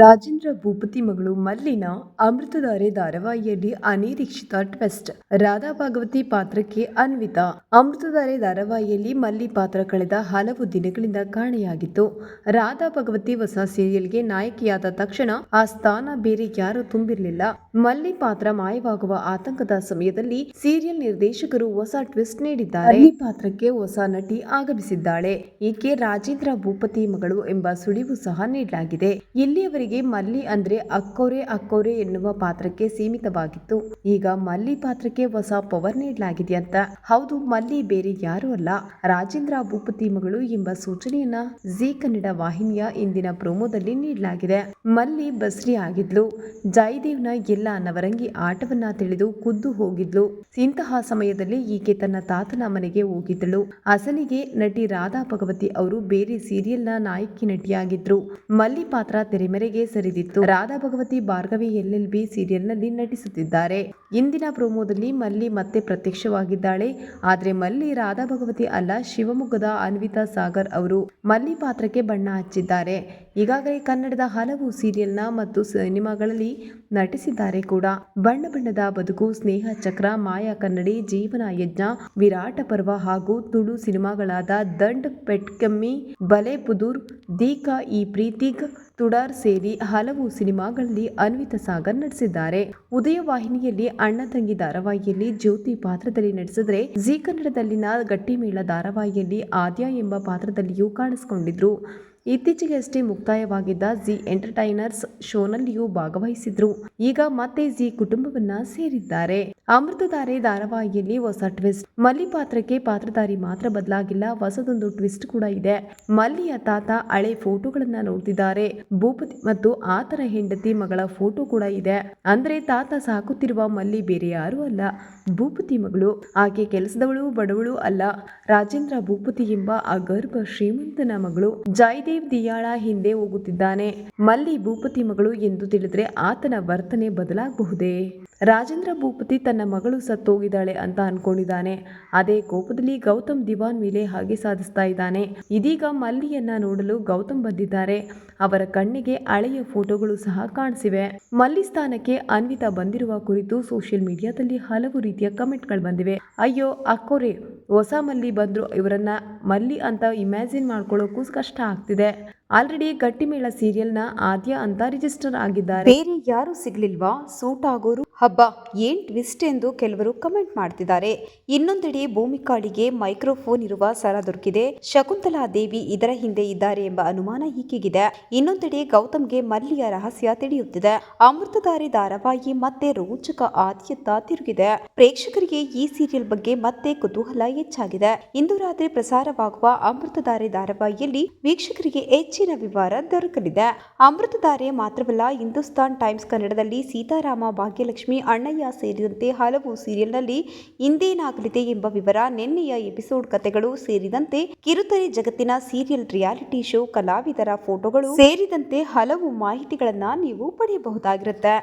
ರಾಜೇಂದ್ರ ಭೂಪತಿ ಮಗಳು ಮಲ್ಲಿನ ಅಮೃತಧಾರೆ ಧಾರಾವಾಹಿಯಲ್ಲಿ ಅನಿರೀಕ್ಷಿತ ಟ್ವಿಸ್ಟ್ ರಾಧಾ ಭಾಗವತಿ ಪಾತ್ರಕ್ಕೆ ಅನ್ವಿತಾ. ಅಮೃತಧಾರೆ ಧಾರಾವಾಹಿಯಲ್ಲಿ ಮಲ್ಲಿ ಪಾತ್ರ ಕಳೆದ ಹಲವು ದಿನಗಳಿಂದ ಕಾಣೆಯಾಗಿತ್ತು. ರಾಧಾ ಭಗವತಿ ಹೊಸ ಸೀರಿಯಲ್ಗೆ ನಾಯಕಿಯಾದ ತಕ್ಷಣ ಆ ಸ್ಥಾನ ಬೇರೆ ಯಾರೂ ತುಂಬಿರಲಿಲ್ಲ. ಮಲ್ಲಿ ಪಾತ್ರ ಮಾಯವಾಗುವ ಆತಂಕದ ಸಮಯದಲ್ಲಿ ಸೀರಿಯಲ್ ನಿರ್ದೇಶಕರು ಹೊಸ ಟ್ವಿಸ್ಟ್ ನೀಡಿದ್ದಾರೆ. ಮಲ್ಲಿ ಪಾತ್ರಕ್ಕೆ ಹೊಸ ನಟಿ ಆಗಮಿಸಿದ್ದಾಳೆ. ಈಕೆ ರಾಜೇಂದ್ರ ಭೂಪತಿ ಮಗಳು ಎಂಬ ಸುಳಿವು ಸಹ ನೀಡಲಾಗಿದೆ. ಇಲ್ಲಿಯವರೆಗೆ ಮಲ್ಲಿ ಅಂದ್ರೆ ಅಕ್ಕೋರೆ ಅಕ್ಕೋರೆ ಎನ್ನುವ ಪಾತ್ರಕ್ಕೆ ಸೀಮಿತವಾಗಿತ್ತು. ಈಗ ಮಲ್ಲಿ ಪಾತ್ರಕ್ಕೆ ಹೊಸ ಪವರ್ ನೀಡಲಾಗಿದೆ ಅಂತ. ಹೌದು, ಮಲ್ಲಿ ಬೇರೆ ಯಾರು ಅಲ್ಲ. ರಾಜೇಂದ್ರ ಭೂಪತಿ ಮಗಳು ಎಂಬ ಸೂಚನೆಯನ್ನ ಜೀ ಕನ್ನಡ ವಾಹಿನಿಯ ಇಂದಿನ ಪ್ರೋಮೋದಲ್ಲಿ ನೀಡಲಾಗಿದೆ. ಮಲ್ಲಿ ಬಸ್ರಿ ಆಗಿದ್ಲು. ಜಯದೇವ್ನ ಎಲ್ಲ ನವರಂಗಿ ಆಟವನ್ನ ತಿಳಿದು ಖುದ್ದು ಹೋಗಿದ್ಲು. ಇಂತಹ ಸಮಯದಲ್ಲಿ ಈಕೆ ತನ್ನ ತಾತನ ಮನೆಗೆ ಹೋಗಿದ್ದಳು. ಅಸಲಿಗೆ ನಟಿ ರಾಧಾ ಭಗವತಿ ಅವರು ಬೇರೆ ಸೀರಿಯಲ್ನ ನಾಯಕಿ ನಟಿಯಾಗಿದ್ರು. ಮಲ್ಲಿ ಪಾತ್ರ ತೆರೆಮರೆಗೆ ಸರಿದಿತ್ತು. Radha Bhagavathi, Bhargavi L L B ಸೀರಿಯಲ್ನಲ್ಲಿ ನಟಿಸುತ್ತಿದ್ದಾರೆ. ಇಂದಿನ ಪ್ರೋಮೋದಲ್ಲಿ ಮಲ್ಲಿ ಮತ್ತೆ ಪ್ರತ್ಯಕ್ಷವಾಗಿದ್ದಾಳೆ. ಆದ್ರೆ ಮಲ್ಲಿ ರಾಧಾ ಭಗವತಿ ಅಲ್ಲ, ಶಿವಮೊಗ್ಗದ ಅನ್ವಿತಾ ಸಾಗರ್ ಅವರು ಮಲ್ಲಿ ಪಾತ್ರಕ್ಕೆ ಬಣ್ಣ ಹಚ್ಚಿದ್ದಾರೆ. ಈಗಾಗಲೇ ಕನ್ನಡದ ಹಲವು ಸೀರಿಯಲ್ನ ಮತ್ತು ಸಿನಿಮಾಗಳಲ್ಲಿ ನಟಿಸಿದ್ದಾರೆ ಕೂಡ. ಬಣ್ಣ ಬಣ್ಣದ ಬದುಕು, ಸ್ನೇಹ ಚಕ್ರ, ಮಾಯಾ ಕನ್ನಡಿ, ಜೀವನ ಯಜ್ಞ, ವಿರಾಟ ಪರ್ವ ಹಾಗೂ ತುಳು ಸಿನಿಮಾಗಳಾದ ದಂಡ್ ಪೆಟ್ಕಮ್ಮಿ, ಬಲೆ ಪುದೂರ್, ದೀಕಾ ಈ ಪ್ರೀತಿಗ್ ತುಡಾರ್ ಸೇರಿ ಹಲವು ಸಿನಿಮಾಗಳಲ್ಲಿ ಅನ್ವಿತಾ ಸಾಗರ್ ನಟಿಸಿದ್ದಾರೆ. ಉದಯ ವಾಹಿನಿಯಲ್ಲಿ ಅಣ್ಣ ತಂಗಿ ಧಾರಾವಾಹಿಯಲ್ಲಿ ಜ್ಯೋತಿ ಪಾತ್ರದಲ್ಲಿ ನಟಿಸಿದ್ರೆ ಜಿ ಕನ್ನಡದಲ್ಲಿನ ಗಟ್ಟಿಮೇಳ ಧಾರಾವಾಹಿಯಲ್ಲಿ ಆದ್ಯ ಎಂಬ ಪಾತ್ರದಲ್ಲಿಯೂ ಕಾಣಿಸಿಕೊಂಡಿದ್ರು. ಇತ್ತೀಚೆಗಷ್ಟೇ ಮುಕ್ತಾಯವಾಗಿದ್ದ ಜಿ ಎಂಟರ್ಟೈನರ್ಸ್ ಶೋನಲ್ಲಿಯೂ ಭಾಗವಹಿಸಿದ್ರು. ಈಗ ಮತ್ತೆ ಜಿ ಕುಟುಂಬವನ್ನ ಸೇರಿದ್ದಾರೆ. ಅಮೃತಧಾರೆ ಧಾರಾವಾಹಿಯಲ್ಲಿ ಹೊಸ ಟ್ವಿಸ್ಟ್. ಮಲ್ಲಿ ಪಾತ್ರಕ್ಕೆ ಪಾತ್ರಧಾರಿ ಮಾತ್ರ ಬದಲಾಗಿಲ್ಲ, ಹೊಸದೊಂದು ಟ್ವಿಸ್ಟ್ ಕೂಡ ಇದೆ. ಮಲ್ಲಿಯ ತಾತ ಹಳೆ ಫೋಟೋಗಳನ್ನ ನೋಡ್ತಿದ್ದಾರೆ. ಭೂಪತಿ ಮತ್ತು ಆತರ ಹೆಂಡತಿ ಮಗಳ ಫೋಟೋ ಕೂಡ ಇದೆ. ಅಂದ್ರೆ ತಾತ ಸಾಕುತ್ತಿರುವ ಮಲ್ಲಿ ಬೇರೆ ಯಾರು ಅಲ್ಲ, ಭೂಪತಿ ಮಗಳು. ಆಕೆ ಕೆಲಸದವಳು, ಬಡವಳು ಅಲ್ಲ. ರಾಜೇಂದ್ರ ಭೂಪತಿ ಎಂಬ ಅಗರ್ಭ ಶ್ರೀಮಂತನ ಮಗಳು. ಜಯದೇವ್ ದಿಯಾಳ ಹಿಂದೆ ಹೋಗುತ್ತಿದ್ದಾನೆ. ಮಲ್ಲಿ ಭೂಪತಿ ಮಗಳು ಎಂದು ತಿಳಿದ್ರೆ ಆತನ ವರ್ತನೆ ಬದಲಾಗಬಹುದೇ? ರಾಜೇಂದ್ರ ಭೂಪತಿ ತನ್ನ ಮಗಳು ಸತ್ತೋಗಿದ್ದಾಳೆ ಅಂತ ಅನ್ಕೊಂಡಿದ್ದಾನೆ. ಅದೇ ಕೋಪದಲ್ಲಿ ಗೌತಮ್ ದಿವಾನ್ ಮೇಲೆ ಹಾಗೆ ಸಾಧಿಸ್ತಾ ಇದ್ದಾನೆ. ಇದೀಗ ಮಲ್ಲಿಯನ್ನ ನೋಡಲು ಗೌತಮ್ ಬಂದಿದ್ದಾರೆ. ಅವರ ಕಣ್ಣಿಗೆ ಹಳೆಯ ಫೋಟೋಗಳು ಸಹ ಕಾಣಿಸಿವೆ. ಮಲ್ಲಿ ಸ್ಥಾನಕ್ಕೆ ಅನ್ವಿತಾ ಬಂದಿರುವ ಕುರಿತು ಸೋಷಿಯಲ್ ಮೀಡಿಯಾದಲ್ಲಿ ಹಲವು ರೀತಿಯ ಕಮೆಂಟ್ಗಳು ಬಂದಿವೆ. ಅಯ್ಯೋ ಅಕ್ಕೋರೆ ಹೊಸ ಮಲ್ಲಿ ಬಂದ್ರು ಇವರನ್ನ ಮಲ್ಲಿ ಅಂತ ಇಮ್ಯಾಜಿನ್ ಮಾಡ್ಕೊಳ್ಳೋಕ್ಕೂ ಕಷ್ಟ ಆಗ್ತಿದೆ. ಆಲ್ರೆಡಿ ಗಟ್ಟಿಮೇಳ ಸೀರಿಯಲ್ನ ಆದ್ಯ ಅಂತ ರಿಜಿಸ್ಟರ್ ಆಗಿದ್ದಾರೆ. ಬೇರೆ ಯಾರು ಸಿಗ್ಲಿಲ್ವಾ? ಸೂಟ್ ಆಗೋರು? ಹಬ್ಬ, ಏನ್ ಟ್ವಿಸ್ಟ್ ಎಂದು ಕೆಲವರು ಕಮೆಂಟ್ ಮಾಡ್ತಿದ್ದಾರೆ. ಇನ್ನೊಂದೆಡೆ ಭೂಮಿಕಾಳಿಗೆ ಮೈಕ್ರೋಫೋನ್ ಇರುವ ಸರ ದೊರಕಿದೆ. ಶಕುಂತಲಾ ದೇವಿ ಇದರ ಹಿಂದೆ ಇದ್ದಾರೆ ಎಂಬ ಅನುಮಾನ ಈಕೆಗಿದೆ ಇನ್ನೊಂದೆಡೆ ಗೌತಮ್ಗೆ ಮಲ್ಲಿಯ ರಹಸ್ಯ ತಿಳಿಯುತ್ತಿದೆ. ಅಮೃತಧಾರಿ ಧಾರಾವಾಹಿ ಮತ್ತೆ ರೋಚಕ ಆದ್ಯತ ತಿರುಗಿದೆ. ಪ್ರೇಕ್ಷಕರಿಗೆ ಈ ಸೀರಿಯಲ್ ಬಗ್ಗೆ ಮತ್ತೆ ಕುತೂಹಲ ಹೆಚ್ಚಾಗಿದೆ. ಇಂದು ರಾತ್ರಿ ಪ್ರಸಾರವಾಗುವ ಅಮೃತಧಾರೆ ಧಾರಾವಾಹಿಯಲ್ಲಿ ವೀಕ್ಷಕರಿಗೆ ಹೆಚ್ಚಿನ ವಿವರ ದೊರಕಲಿದೆ. ಅಮೃತಧಾರೆ ಮಾತ್ರವಲ್ಲ, ಹಿಂದೂಸ್ತಾನ್ ಟೈಮ್ಸ್ ಕನ್ನಡದಲ್ಲಿ ಸೀತಾರಾಮ, ಭಾಗ್ಯಲಕ್ಷ್ಮಿ, ಅಣ್ಣಯ್ಯ ಸೇರಿದಂತೆ ಹಲವು ಸೀರಿಯಲ್ನಲ್ಲಿ ಇಂದೇನಾಗಲಿದೆ ಎಂಬ ವಿವರ ನಿನ್ನೆಯ ಎಪಿಸೋಡ್ ಕಥೆಗಳು ಸೇರಿದಂತೆ ಕಿರುತೆರೆ ಜಗತ್ತಿನ ಸೀರಿಯಲ್ ರಿಯಾಲಿಟಿ ಶೋ ಕಲಾವಿದರ ಫೋಟೋಗಳು ಸೇರಿದಂತೆ ಹಲವು ಮಾಹಿತಿಗಳನ್ನ ನೀವು ಪಡೆಯಬಹುದಾಗಿರುತ್ತೆ.